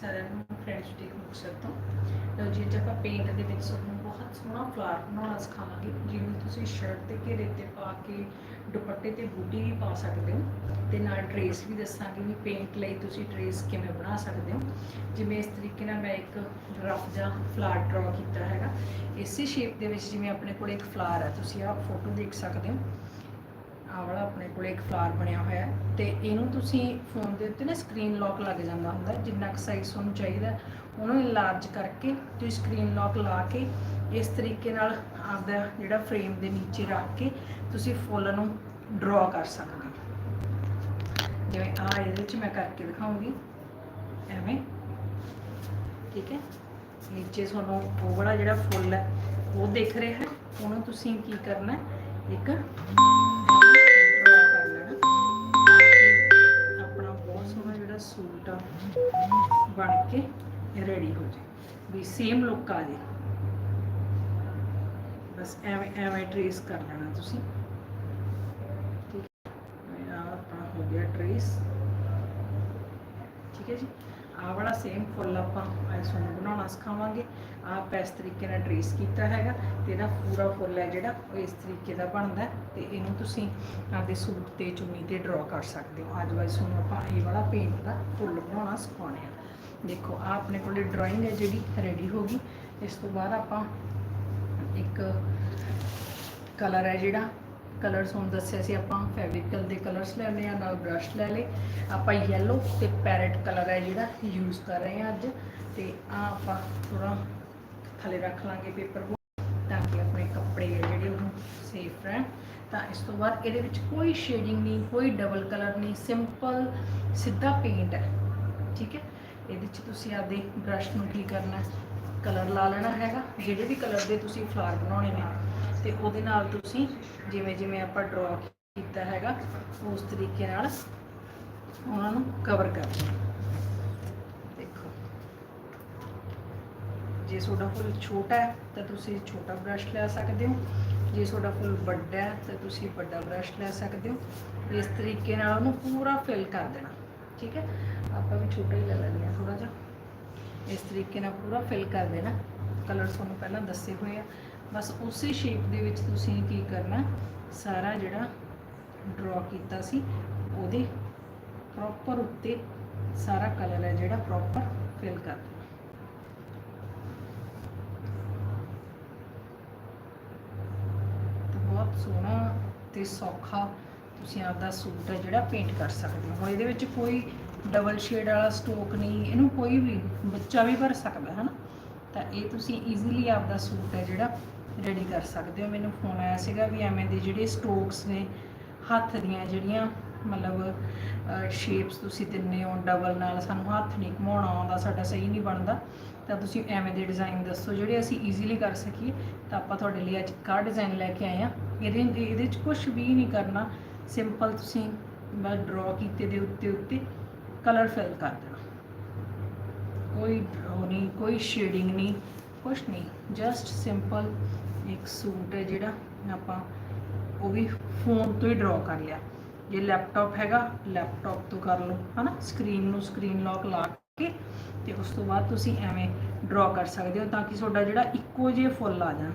ਸਾਰਿਆਂ ਨੂੰ ਫਰੈਂਡਸ ਟੇਕ ਮੁਕਸਰ ਤੋਂ ਲਓ ਜੀ, ਅੱਜ ਆਪਾਂ ਪੇਂਟ ਦੇ ਵਿੱਚ ਤੁਹਾਨੂੰ ਬਹੁਤ ਸੋਹਣਾ ਫਲਾਰ ਬਣਾਉਣਾ ਸਿਖਾਵਾਂਗੇ, ਜਿਵੇਂ ਤੁਸੀਂ ਸ਼ਰਟ ਤੇ ਘੇਰੇ ਤੇ ਪਾ ਕੇ, ਦੁਪੱਟੇ ਤੇ ਬੂਟੀ ਵੀ ਪਾ ਸਕਦੇ ਹੋ। ਤੇ ਨਾਲ ਟਰੇਸ ਵੀ ਦੱਸਾਂਗੇ ਵੀ ਪੇਂਟ ਲਈ ਤੁਸੀਂ ਟਰੇਸ ਕਿਵੇਂ ਬਣਾ ਸਕਦੇ ਹੋ। ਜਿਵੇਂ ਇਸ ਤਰੀਕੇ ਨਾਲ ਮੈਂ ਇੱਕ ਰਫ ਜਾਂ ਫਲਾਰ ਡਰਾ ਕੀਤਾ ਹੈਗਾ। ਇਸੇ ਸ਼ੇਪ ਦੇ ਵਿੱਚ ਜਿਵੇਂ ਆਪਣੇ ਕੋਲ ਇੱਕ ਫਲਾਰ ਹੈ ਤੁਸੀਂ ਆਹ ਫੋਟੋ ਦੇਖ ਸਕਦੇ ਹੋ। ਆਹ ਵਾਲਾ ਆਪਣੇ ਕੋਲ ਇੱਕ ਫਲਾਰ ਬਣਿਆ ਹੋਇਆ ਹੈ ਤੇ ਇਹਨੂੰ ਤੁਸੀਂ ਫੋਨ ਦੇ ਉੱਤੇ ਨਾ ਸਕਰੀਨ ਲੌਕ ਲੱਗ ਜਾਂਦਾ ਹੁੰਦਾ, ਜਿੰਨਾ ਕੁ ਸਾਈਜ਼ ਤੁਹਾਨੂੰ ਚਾਹੀਦਾ ਉਹਨੂੰ ਇਨਲਾਰਜ ਕਰਕੇ ਤੁਸੀਂ ਸਕਰੀਨ ਲੌਕ ਲਾ ਕੇ ਇਸ ਤਰੀਕੇ ਨਾਲ ਆਪਦਾ ਜਿਹੜਾ ਫਰੇਮ ਦੇ ਨੀਚੇ ਰੱਖ ਕੇ ਤੁਸੀਂ ਫੁੱਲ ਨੂੰ ਡਰਾ ਕਰ ਸਕਦੇ ਹੋ। ਜਿਵੇਂ ਆ ਇਹਦੇ ਵਿੱਚ ਮੈਂ ਕਰਕੇ ਦਿਖਾਉਂਗੀ। ਐਵੇਂ। ਠੀਕ ਹੈ? ਨੀਚੇ ਤੁਹਾਨੂੰ ਉਹ ਵਾਲਾ ਜਿਹੜਾ ਫੁੱਲ ਹੈ, ਉਹ ਦਿਖ ਰਿਹਾ ਹੈ। ਉਹਨੂੰ ਤੁਸੀਂ ਕੀ ਕਰਨਾ ਇੱਕ ਕੇ ਰੈਡੀ ਹੋ ਜਾਏ ਵੀ ਸੇਮ ਲੁੱਕ ਆ ਜੇ। ਬਸ ਐਵੇਂ ਐਵੇਂ ਟਰੇਸ ਕਰ ਲੈਣਾ ਤੁਸੀਂ। ਠੀਕ ਹੈ। ਆਹ ਆਪਣਾ ਹੋ ਗਿਆ ਟਰੇਸ ਠੀਕ ਹੈ ਜੀ। ਆਹ ਵਾਲਾ ਸੇਮ ਫੁੱਲ ਆਪਾਂ ਇਸ ਨੂੰ ਬਣਾਉਣਾ ਸਿਖਾਵਾਂਗੇ। ਆਪ ਇਸ ਤਰੀਕੇ ਨਾਲ ਟਰੇਸ ਕੀਤਾ ਹੈਗਾ ਤੇ ਇਹਦਾ ਪੂਰਾ ਫੁੱਲ ਹੈ ਜਿਹੜਾ, ਉਹ ਇਸ ਤਰੀਕੇ ਦਾ ਬਣਦਾ ਹੈ ਤੇ ਇਹਨੂੰ ਤੁਸੀਂ ਆਪਦੇ ਸੂਟ ਤੇ ਚੁੰਨੀ ਤੇ ਡਰਾ ਕਰ ਸਕਦੇ ਹੋ। ਅੱਜ ਵਾਈਸ ਨੂੰ ਆਪਾਂ ਇਹ ਵਾਲਾ ਪੇਂਟ ਦਾ ਫੁੱਲ ਬਣਾਉਣਾ ਸਿਖਾਉਣੇ ਆ। ਦੇਖੋ ਆ ਆਪਣੇ ਕੋਲੇ ਡਰਾਇੰਗ ਹੈ ਜਿਹੜੀ ਰੈਡੀ ਹੋ ਗਈ। ਇਸ ਤੋਂ ਬਾਅਦ ਆਪਾਂ ਇੱਕ ਕਲਰ ਹੈ ਜਿਹੜਾ ਕਲਰਸ ਹੁਣ ਦੱਸਿਆ ਸੀ ਆਪਾਂ ਫੈਬਰਿਕਲ ਦੇ ਕਲਰਸ ਲੈਣੇ ਆ, ਨਾਲ ਬ੍ਰਸ਼ ਲੈ ਲੇ ਆਪਾਂ ਯੈਲੋ ਤੇ ਪੈਰਟ ਕਲਰ ਹੈ ਜਿਹੜਾ ਯੂਜ਼ ਕਰ ਰਹੇ ਆ ਅੱਜ। ਤੇ ਆ ਆਪਾਂ ਥੋੜਾ ਥੱਲੇ ਰੱਖ ਲਾਂਗੇ ਪੇਪਰ ਤਾਂ ਕਿ ਆਪਣੇ ਕੱਪੜੇ ਆ ਜਿਹੜੇ ਉਹ ਸੇਫ ਰਹਿਣ। ਤਾਂ ਇਸ ਤੋਂ ਬਾਅਦ ਇਹਦੇ ਵਿੱਚ ਕੋਈ ਸ਼ੇਡਿੰਗ ਨਹੀਂ, ਕੋਈ ਡਬਲ ਕਲਰ ਨਹੀਂ ਸਿੰਪਲ ਸਿੱਧਾ ਪੇਂਟ ਹੈ। ਠੀਕ ਹੈ? ਇਹਦੇ 'ਚ ਤੁਸੀਂ ਆਪਦੇ ਬ੍ਰਸ਼ ਨੂੰ ਕੀ ਕਰਨਾ ਕਲਰ ਲਾ ਲੈਣਾ ਹੈਗਾ, ਜਿਹੜੇ ਵੀ ਕਲਰ ਦੇ ਤੁਸੀਂ ਫਲਾਰ ਬਣਾਉਣੇ ਨੇ, ਤੇ ਉਹਦੇ ਨਾਲ ਤੁਸੀਂ ਜਿਵੇਂ ਜਿਵੇਂ ਆਪਾਂ ਡਰਾ ਕੀਤਾ ਹੈਗਾ, ਉਸ ਤਰੀਕੇ ਨਾਲ ਉਹਨਾਂ ਨੂੰ ਕਵਰ ਕਰ ਦੇਖੋ। ਜੇ ਤੁਹਾਡਾ ਫੁੱਲ ਛੋਟਾ ਹੈ, ਤਾਂ ਤੁਸੀਂ ਛੋਟਾ ਬ੍ਰਸ਼ ਲੈ ਸਕਦੇ ਹੋ। ਜੇ ਤੁਹਾਡਾ ਫੁੱਲ ਵੱਡਾ ਹੈ, ਤਾਂ ਤੁਸੀਂ ਵੱਡਾ ਬ੍ਰਸ਼ ਲੈ ਸਕਦੇ ਹੋ। ਇਸ ਤਰੀਕੇ ਨਾਲ ਉਹਨੂੰ ਪੂਰਾ ਫਿਲ ਕਰ ਦੇਣਾ। ਠੀਕ ਹੈ? ਆਪਾਂ ਵੀ ਛੋਟਾ ਹੀ ਲੈ ਲੈਂਦੇ ਹਾਂ ਥੋੜਾ ਜਿਹਾ। ਇਸ ਤਰੀਕੇ ਨਾਲ ਪੂਰਾ ਫਿਲ ਕਰ ਦੇਣਾ। ਕਲਰ ਤੁਹਾਨੂੰ ਪਹਿਲਾਂ ਦੱਸੇ ਹੋਏ ਆ। ਬਸ ਉਸੇ ਸ਼ੇਪ ਦੇ ਵਿੱਚ ਤੁਸੀਂ ਕੀ ਕਰਨਾ, ਸਾਰਾ ਜਿਹੜਾ ਡਰਾ ਕੀਤਾ ਸੀ, ਉਹਦੇ ਪ੍ਰੋਪਰ ਉੱਤੇ ਸਾਰਾ ਕਲਰ ਹੈ ਜਿਹੜਾ ਪ੍ਰੋਪਰ ਫਿਲ ਕਰ ਦੇਣਾ। ਬਹੁਤ ਸੋਹਣਾ ਤੇ ਸੌਖਾ ਤੁਸੀਂ ਆਪਦਾ ਸੂਟ ਹੈ ਜਿਹੜਾ ਪੇਂਟ ਕਰ ਸਕਦੇ ਹੋ। ਹੁਣ ਇਹਦੇ ਵਿੱਚ ਕੋਈ ਡਬਲ ਸ਼ੇਡ ਵਾਲਾ ਸਟੋਕ ਨਹੀਂ, ਇਹਨੂੰ ਕੋਈ ਵੀ ਬੱਚਾ ਵੀ ਭਰ ਸਕਦਾ ਹੈ ਨਾ ਤਾਂ ਇਹ ਤੁਸੀਂ ਈਜ਼ੀਲੀ ਆਪਦਾ ਸੂਟ ਹੈ ਜਿਹੜਾ ਰੈਡੀ ਕਰ ਸਕਦੇ ਹੋ। ਮੈਨੂੰ ਫੋਨ ਆਇਆ ਸੀਗਾ ਵੀ ਐਵੇਂ ਦੇ ਜਿਹੜੇ ਸਟੋਕਸ ਨੇ, ਹੱਥ ਦੀਆਂ ਜਿਹੜੀਆਂ, ਮਤਲਬ ਸ਼ੇਪਸ ਤੁਸੀਂ ਦਿੰਨੇ ਹੋ ਡਬਲ ਨਾਲ ਸਾਨੂੰ ਹੱਥ ਨਹੀਂ ਘੁਮਾਉਣਾ ਆਉਂਦਾ, ਸਾਡਾ ਸਹੀ ਨਹੀਂ ਬਣਦਾ। ਤਾਂ ਤੁਸੀਂ ਐਵੇਂ ਦੇ ਡਿਜ਼ਾਈਨ ਦੱਸੋ, ਜਿਹੜੇ ਅਸੀਂ ਈਜ਼ੀਲੀ ਕਰ ਸਕੀਏ। ਤਾਂ ਆਪਾਂ ਤੁਹਾਡੇ ਲਈ ਅੱਜ ਕਾ ਡਿਜ਼ਾਈਨ ਲੈ ਕੇ ਆਏ ਆ ਇਹਦੇ ਇਹਦੇ ਵਿੱਚ ਕੁਝ ਵੀ ਨਹੀਂ ਕਰਨਾ। ਸਿੰਪਲ ਤੁਸੀਂ ਮੈਂ ਡਰਾ ਕੀਤੇ ਦੇ ਉੱਤੇ ਉੱਤੇ ਕਲਰ ਫਿਲ ਕਰ ਦੇਣਾ। ਕੋਈ ਉਹ ਨਹੀਂ, ਕੋਈ ਸ਼ੇਡਿੰਗ ਨਹੀਂ, ਕੁਛ ਨਹੀਂ ਜਸਟ ਸਿੰਪਲ ਇੱਕ ਸੂਟ ਹੈ ਜਿਹੜਾ ਆਪਾਂ ਉਹ ਵੀ ਫੋਨ ਤੋਂ ਹੀ ਡਰਾ ਕਰ ਲਿਆ। ਜੇ ਲੈਪਟਾਪ ਹੈਗਾ ਲੈਪਟਾਪ ਤੋਂ ਕਰ ਲਓ, ਹਨਾ? ਸਕਰੀਨ ਨੂੰ ਸਕਰੀਨ ਲੌਕ ਲਾ ਕੇ ਤੇ ਉਸ ਤੋਂ ਬਾਅਦ ਤੁਸੀਂ ਐਵੇਂ ਡਰਾ ਕਰ ਸਕਦੇ ਹੋ ਤਾਂ ਕਿ ਤੁਹਾਡਾ ਜਿਹੜਾ ਇੱਕੋ ਜਿਹਾ ਫੁੱਲ ਆ ਜਾਣ।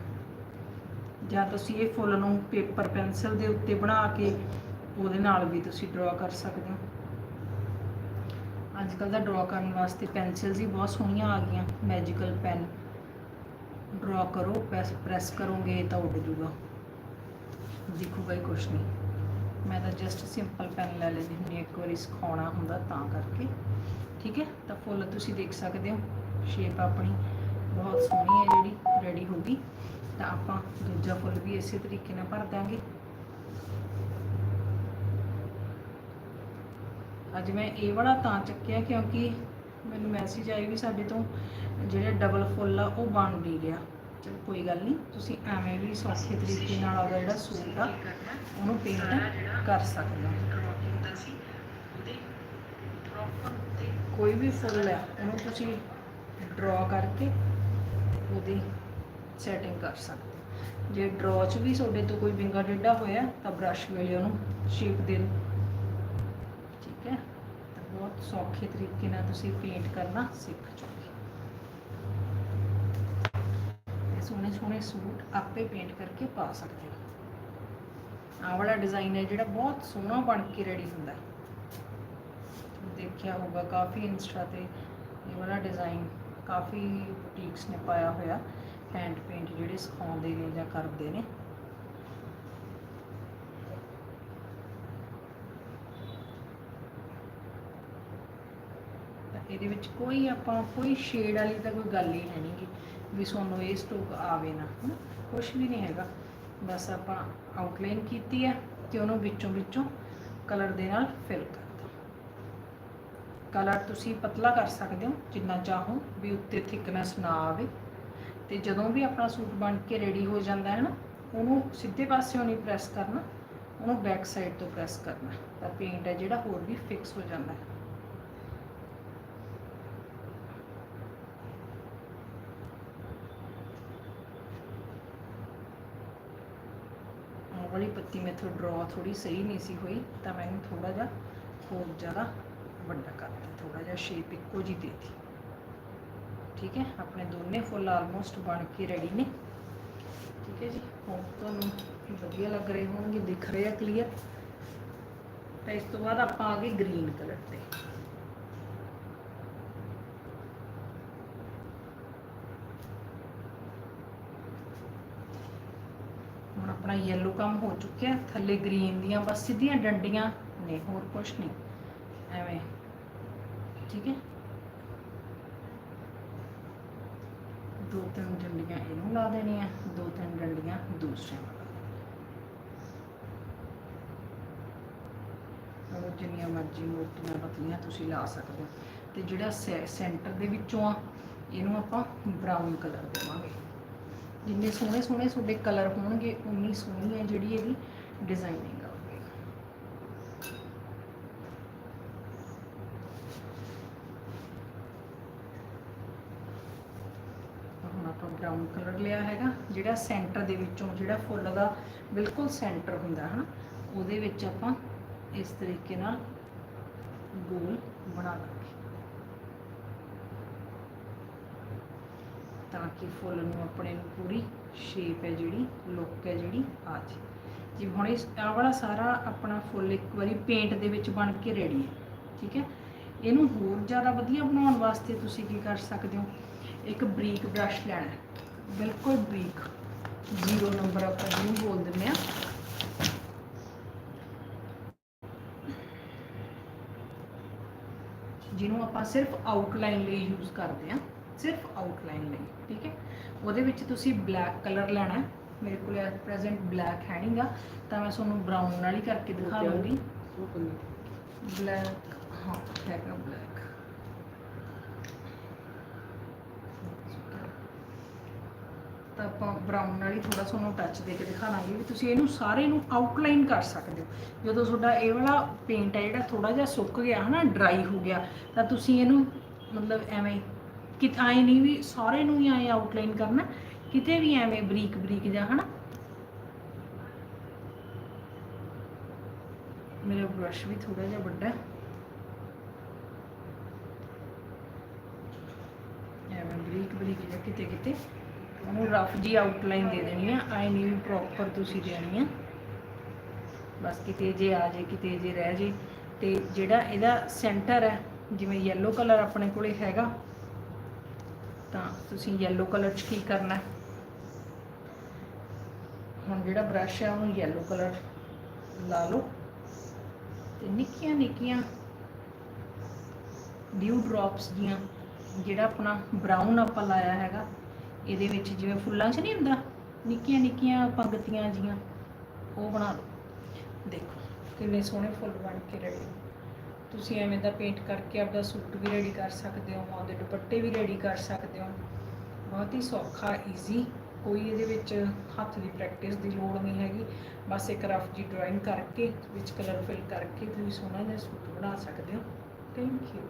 ਜਾਂ ਤੁਸੀਂ ਇਹ ਫੁੱਲ ਨੂੰ ਪੇਪਰ ਪੈਨਸਲ ਦੇ ਉੱਤੇ ਬਣਾ ਕੇ ਉਹਦੇ ਨਾਲ ਵੀ ਤੁਸੀਂ ਡਰਾ ਕਰ ਸਕਦੇ ਹੋ। ਅੱਜ ਕੱਲ ਦਾ ਡਰਾ ਕਰਨ ਵਾਸਤੇ ਪੈਨਸਿਲਸ ਹੀ ਬਹੁਤ ਸੋਹਣੀਆਂ ਆ ਗਈਆਂ, ਮੈਜੀਕਲ ਪੈਨ। ਡਰਾ ਕਰੋ ਪ੍ਰੈਸ ਪ੍ਰੈਸ ਕਰੋਗੇ ਤਾਂ ਉੱਡ ਜੂਗਾ। ਦਿਖੂਗਾ ਹੀ ਕੁਛ ਨਹੀਂ। ਮੈਂ ਤਾਂ ਜਸਟ ਸਿੰਪਲ ਪੈਨ ਲੈ ਲੈਂਦੀ ਹੁੰਦੀ ਇੱਕ ਵਾਰੀ ਸਿਖਾਉਣਾ ਹੁੰਦਾ ਤਾਂ ਕਰਕੇ। ਠੀਕ ਹੈ? ਤਾਂ ਫੁੱਲ ਤੁਸੀਂ ਦੇਖ ਸਕਦੇ ਹੋ ਸ਼ੇਪ ਆਪਣੀ ਬਹੁਤ ਸੋਹਣੀ ਹੈ ਜਿਹੜੀ। ਆਪਾਂ ਦੂਜਾ ਫੁੱਲ ਵੀ ਇਸੇ ਤਰੀਕੇ ਨਾਲ ਭਰ ਦਾਂਗੇ ਅੱਜ ਮੈਂ ਇਹ ਵਾਲਾ ਤਾਂ ਚੱਕਿਆ ਕਿਉਂਕਿ ਮੈਨੂੰ ਮੈਸੇਜ ਆਈ ਵੀ ਸਾਡੇ ਤੋਂ ਜਿਹੜੇ ਡਬਲ ਫੁੱਲ ਆ ਉਹ ਬਣ ਨਹੀਂ ਰਿਹਾ ਚਲ ਕੋਈ ਗੱਲ ਨਹੀਂ ਤੁਸੀਂ ਐਵੇਂ ਵੀ ਸੌਖੇ ਤਰੀਕੇ ਨਾਲ ਆਪਦਾ ਜਿਹੜਾ ਸੂਟ ਆ ਉਹਨੂੰ ਪੇਂਟ ਕਰ ਸਕਦੇ ਹੋ। ਕੋਈ ਵੀ ਫੁੱਲ ਹੈ ਉਹਨੂੰ ਤੁਸੀਂ ਡਰਾ ਕਰਕੇ ਉਹਦੀ ਸੈਟਿੰਗ ਕਰ ਸਕਦੇ ਹੋ। ਜੇ ਡਰਾ 'ਚ ਵੀ ਤੁਹਾਡੇ ਤੋਂ ਕੋਈ ਵਿੰਗਾ ਡੇਢਾ ਹੋਇਆ, ਤਾਂ ਬ੍ਰਸ਼ ਵੇਲੇ ਉਹਨੂੰ ਸ਼ੇਪ ਦੇ ਦਿਓ। ਠੀਕ ਹੈ? ਤਾਂ ਬਹੁਤ ਬਹੁਤ ਸੌਖੇ ਤਰੀਕੇ ਨਾਲ ਤੁਸੀਂ ਪੇਂਟ ਕਰਨਾ ਸਿੱਖ ਜਾਓਗੇ ਇਹ ਸੋਹਣੇ ਸੋਹਣੇ ਸੂਟ ਆਪੇ ਪੇਂਟ ਕਰਕੇ ਪਾ ਸਕਦੇ ਹੋ। ਆਹ ਵਾਲਾ ਡਿਜ਼ਾਈਨ ਹੈ ਜਿਹੜਾ ਬਹੁਤ ਸੋਹਣਾ ਬਣ ਕੇ ਰੈਡੀ ਹੁੰਦਾ ਹੈ। ਦੇਖਿਆ ਹੋਗਾ ਕਾਫੀ ਇੰਸਟਾ ਤੇ ਇਹ ਵਾਲਾ ਡਿਜ਼ਾਈਨ ਕਾਫੀ ਬੁਟੀਕਸ ਨੇ ਪਾਇਆ ਹੋਇਆ। ਪੈਂਟ ਪੇਂਟ ਜਿਹੜੇ ਸਿਖਾਉਂਦੇ ਨੇ ਜਾਂ ਕਰਦੇ ਨੇ। ਇਹਦੇ ਵਿੱਚ ਕੋਈ ਆਪਾਂ, ਕੋਈ ਸ਼ੇਡ ਵਾਲੀ ਤਾਂ ਕੋਈ ਗੱਲ ਹੀ ਹੈ ਨਹੀਂ ਵੀ ਤੁਹਾਨੂੰ ਇਹ ਸਟੋਕ ਆਵੇ ਨਾ, ਹਨਾ? ਕੁਝ ਵੀ ਨਹੀਂ ਹੈਗਾ। ਬਸ ਆਪਾਂ ਆਊਟਲਾਈਨ ਕੀਤੀ ਹੈ ਤੇ ਉਹਨੂੰ ਵਿੱਚੋਂ ਵਿੱਚੋਂ ਕਲਰ ਦੇ ਨਾਲ ਫਿਲ ਕਰਤਾ। ਕਲਰ ਤੁਸੀਂ ਪਤਲਾ ਕਰ ਸਕਦੇ ਹੋ ਜਿੰਨਾ ਚਾਹੋ ਵੀ ਉੱਤੇ ਥਿਕਨੈਸ ਨਾ ਆਵੇ। ਤੇ ਜਦੋਂ ਵੀ ਆਪਣਾ ਸੂਟ ਬਣ ਕੇ ਰੈਡੀ ਹੋ ਜਾਂਦਾ ਹੈ ਨਾ, ਉਹਨੂੰ ਸਿੱਧੇ ਪਾਸਿਓਂ ਨਹੀਂ ਪ੍ਰੈਸ ਕਰਨਾ, ਉਹਨੂੰ ਬੈਕ ਸਾਈਡ ਤੋਂ ਪ੍ਰੈਸ ਕਰਨਾ ਤਾਂ ਪੇਂਟ ਹੈ ਜਿਹੜਾ ਹੋਰ ਵੀ ਫਿਕਸ ਹੋ ਜਾਂਦਾ ਹੈ। ਵਾਲੀ ਪੱਤੀ ਮੈਥੋਂ ਡਰਾ ਥੋੜੀ ਸਹੀ ਨਹੀਂ ਸੀ ਹੋਈ, ਤਾਂ ਮੈਨੂੰ ਥੋੜਾ ਜਿਹਾ ਹੋਰ ਜ਼ਿਆਦਾ ਵੱਡਾ ਕਰਤਾ ਥੋੜਾ ਜਿਹਾ ਸ਼ੇਪ ਇੱਕੋ ਜੀ ਦੇਤੀ। ਠੀਕ ਹੈ ਆਪਣੇ ਦੋਨੇ ਫੁੱਲ ਆਲਮੋਸਟ ਬਣ ਕੇ ਰੈਡੀ ਨੇ ਠੀਕ ਹੈ ਜੀ ਹੁਣ ਤੁਹਾਨੂੰ ਵਧੀਆ ਲੱਗ ਰਹੇ ਹੋਣਗੇ ਦਿਖ ਰਹੇ ਆ ਕਲੀਅਰ ਤਾਂ ਇਸ ਤੋਂ ਬਾਅਦ ਆਪਾਂ ਆ ਗਏ ਗ੍ਰੀਨ ਕਲਰ ਤੇ ਹੁਣ ਆਪਣਾ ਯੈਲੋ ਕੰਮ ਹੋ ਚੁੱਕਿਆ ਥੱਲੇ ਗ੍ਰੀਨ ਦੀਆਂ ਬਸ ਸਿੱਧੀਆਂ ਡੰਡੀਆਂ ਨੇ ਹੋਰ ਕੁਝ ਨਹੀਂ ਐਵੇਂ ਠੀਕ ਹੈ ਦੋ ਤਿੰਨ ਡੰਡੀਆਂ ਇਹਨੂੰ ਲਾ ਦੇਣੀਆਂ, ਦੋ ਤਿੰਨ ਡੰਡੀਆਂ ਦੂਸਰੇ ਨੂੰ ਲਾ ਦੇਣੀਆਂ ਉਹ ਜਿੰਨੀਆਂ ਮਰਜ਼ੀ ਮੋਟੀਆਂ ਪਤਲੀਆਂ ਤੁਸੀਂ ਲਾ ਸਕਦੇ ਹੋ। ਤੇ ਜਿਹੜਾ ਸੈਂਟਰ ਦੇ ਵਿੱਚੋਂ ਆ, ਇਹਨੂੰ ਆਪਾਂ ਬਰਾਊਨ ਕਲਰ ਦੇਵਾਂਗੇ। ਜਿੰਨੇ ਸੋਹਣੇ ਸੋਹਣੇ ਤੁਹਾਡੇ ਕਲਰ ਹੋਣਗੇ, ਉਨੀ ਸੋਹਣੀ ਹੈ ਜਿਹੜੀ ਇਹਦੀ ਡਿਜ਼ਾਈਨਿੰਗ ਆਊਗੀ ਹੁਣ ਆਪਾਂ ਕਲਰ ਲਿਆ ਹੈਗਾ, ਜਿਹੜਾ ਸੈਂਟਰ ਦੇ ਵਿੱਚੋਂ, ਜਿਹੜਾ ਫੁੱਲ ਦਾ ਬਿਲਕੁਲ ਸੈਂਟਰ ਹੁੰਦਾ ਹੈ ਨਾ, ਉਹਦੇ ਵਿੱਚ ਆਪਾਂ ਇਸ ਤਰੀਕੇ ਨਾਲ ਗੋਲ ਬਣਾ ਲਾਂਗੇ। ਤਾਂ ਕਿ ਫੁੱਲ ਨੂੰ ਆਪਣੇ ਨੂੰ ਪੂਰੀ ਸ਼ੇਪ ਹੈ ਜਿਹੜੀ ਲੁੱਕ ਹੈ ਜਿਹੜੀ, ਆ ਜੇ ਜਿਵੇਂ ਹੁਣ ਇਸ, ਆਹ ਵਾਲਾ ਸਾਰਾ ਆਪਣਾ ਫੁੱਲ ਇੱਕ ਵਾਰੀ ਪੇਂਟ ਦੇ ਵਿੱਚ ਬਣ ਕੇ ਰੈਡੀ ਹੈ, ਠੀਕ ਹੈ? ਇਹਨੂੰ ਹੋਰ ਜ਼ਿਆਦਾ ਵਧੀਆ ਬਣਾਉਣ ਵਾਸਤੇ ਤੁਸੀਂ ਕੀ ਕਰ ਸਕਦੇ ਹੋ? ਇੱਕ ਬਰੀਕ ਬ੍ਰਸ਼ ਲੈਣਾ ਬਿਲਕੁਲ ਬਰੀਕ। ਜ਼ੀਰੋ ਨੰਬਰ ਆਪਾਂ ਜਿਹਨੂੰ ਬੋਲ ਦਿੰਦੇ ਆ ਜਿਹਨੂੰ ਆਪਾਂ ਸਿਰਫ ਆਊਟਲਾਈਨ ਲਈ ਯੂਜ਼ ਕਰਦੇ ਆ ਸਿਰਫ ਆਊਟਲਾਈਨ ਲਈ ਠੀਕ ਹੈ? ਉਹਦੇ ਵਿੱਚ ਤੁਸੀਂ ਬਲੈਕ ਕਲਰ ਲੈਣਾ। ਮੇਰੇ ਕੋਲ ਐਟ ਪ੍ਰੈਜ਼ੈਂਟ ਬਲੈਕ ਹੈ ਨਹੀਂਗਾ ਤਾਂ ਮੈਂ ਤੁਹਾਨੂੰ ਬਰਾਊਨ ਨਾਲ ਹੀ ਕਰਕੇ ਦਿਖਾ ਦੂੰਗੀ ਬਲੈਕ ਹਾਂ ਹੈਗਾ ਬਲੈਕ ਤਾਂ ਆਪਾਂ ਬਰਾਊਨ ਨਾਲ ਹੀ ਥੋੜਾ ਤੁਹਾਨੂੰ ਟੱਚ ਦੇ ਕੇ ਦਿਖਾਵਾਂਗੇ ਵੀ ਤੁਸੀਂ ਇਹਨੂੰ ਸਾਰੇ ਨੂੰ ਆਊਟਲਾਈਨ ਕਰ ਸਕਦੇ ਹੋ। ਜਦੋਂ ਤੁਹਾਡਾ ਇਹ ਵਾਲਾ ਪੇਂਟ ਹੈ ਜਿਹੜਾ ਥੋੜਾ ਜਿਹਾ ਸੁੱਕ ਗਿਆ ਹਨਾ ਡਰਾਈ ਹੋ ਗਿਆ, ਤਾਂ ਤੁਸੀਂ ਇਹਨੂੰ ਮਤਲਬ ਐਵੇਂ ਕਿ ਆਏ ਨਹੀਂ ਵੀ ਸਾਰੇ ਨੂੰ ਹੀ ਐਂ ਆਊਟਲਾਈਨ ਕਰਨਾ, ਕਿਤੇ ਵੀ ਐਵੇਂ ਬਰੀਕ ਬਰੀਕ ਜਿਹਾ, ਹਨਾ। ਮੇਰਾ ਬ੍ਰਸ਼ ਵੀ ਥੋੜਾ ਜਿਹਾ ਵੱਡਾ ਐਵੇਂ ਬਰੀਕ ਬਰੀਕ ਜਿਹਾ ਕਿਤੇ ਕਿਤੇ। ਉਹਨੂੰ ਰਫ ਜੀ ਆਊਟਲਾਈਨ ਦੇ ਦੇਣੀ ਆ ਆਈ ਨਹੀਂ ਵੀ ਪ੍ਰੋਪਰ ਤੁਸੀਂ ਦੇਣੀ ਆ। ਬਸ ਕਿਤੇ ਜੇ ਆ ਜੇ, ਕਿਤੇ ਜੇ ਰਹਿ ਜੇ, ਤੇ ਜਿਹੜਾ ਇਹਦਾ ਸੈਂਟਰ ਹੈ, ਜਿਵੇਂ ਯੈਲੋ ਕਲਰ ਆਪਣੇ ਕੋਲੇ ਹੈਗਾ, ਤਾਂ ਤੁਸੀਂ ਯੈਲੋ ਕਲਰ 'ਚ ਕੀ ਕਰਨਾ? ਹੁਣ ਜਿਹੜਾ ਬ੍ਰਸ਼ ਹੈ ਉਹਨੂੰ ਯੈਲੋ ਕਲਰ ਲਾ ਲਓ। ਤੇ ਨਿੱਕੀਆਂ ਨਿੱਕੀਆਂ ਡਿਊ ਡ੍ਰੌਪਸ ਦੀਆਂ ਜਿਹੜਾ ਆਪਣਾ ਬਰਾਊਨ ਆਪਾਂ ਲਾਇਆ ਹੈਗਾ ਇਹਦੇ ਵਿੱਚ ਜਿਵੇਂ ਫੁੱਲਾਂ 'ਚ ਨਹੀਂ ਹੁੰਦਾ? ਨਿੱਕੀਆਂ ਨਿੱਕੀਆਂ ਪੰਗਤੀਆਂ ਜੀਆਂ ਉਹ ਬਣਾ ਲਓ। ਦੇਖੋ, ਕਿੰਨੇ ਸੋਹਣੇ ਫੁੱਲ ਬਣ ਕੇ ਰੈਡੀ ਤੁਸੀਂ ਐਵੇਂ ਦਾ ਪੇਂਟ ਕਰਕੇ ਆਪਦਾ ਸੂਟ ਵੀ ਰੈਡੀ ਕਰ ਸਕਦੇ ਹੋ ਉਹਦੇ ਦੁਪੱਟੇ ਵੀ ਰੈਡੀ ਕਰ ਸਕਦੇ ਹੋ। ਬਹੁਤ ਹੀ ਸੌਖਾ ਈਜ਼ੀ ਕੋਈ ਇਹਦੇ ਵਿੱਚ ਹੱਥ ਦੀ ਪ੍ਰੈਕਟਿਸ ਦੀ ਲੋੜ ਨਹੀਂ ਹੈਗੀ। ਬਸ ਇੱਕ ਰਫ ਜੀ ਡਰਾਇੰਗ ਕਰਕੇ, ਵਿੱਚ ਕਲਰ ਫਿਲ ਕਰਕੇ ਤੁਸੀਂ ਸੋਹਣਾ ਜਿਹਾ ਸੂਟ ਬਣਾ ਸਕਦੇ ਹੋ। Thank you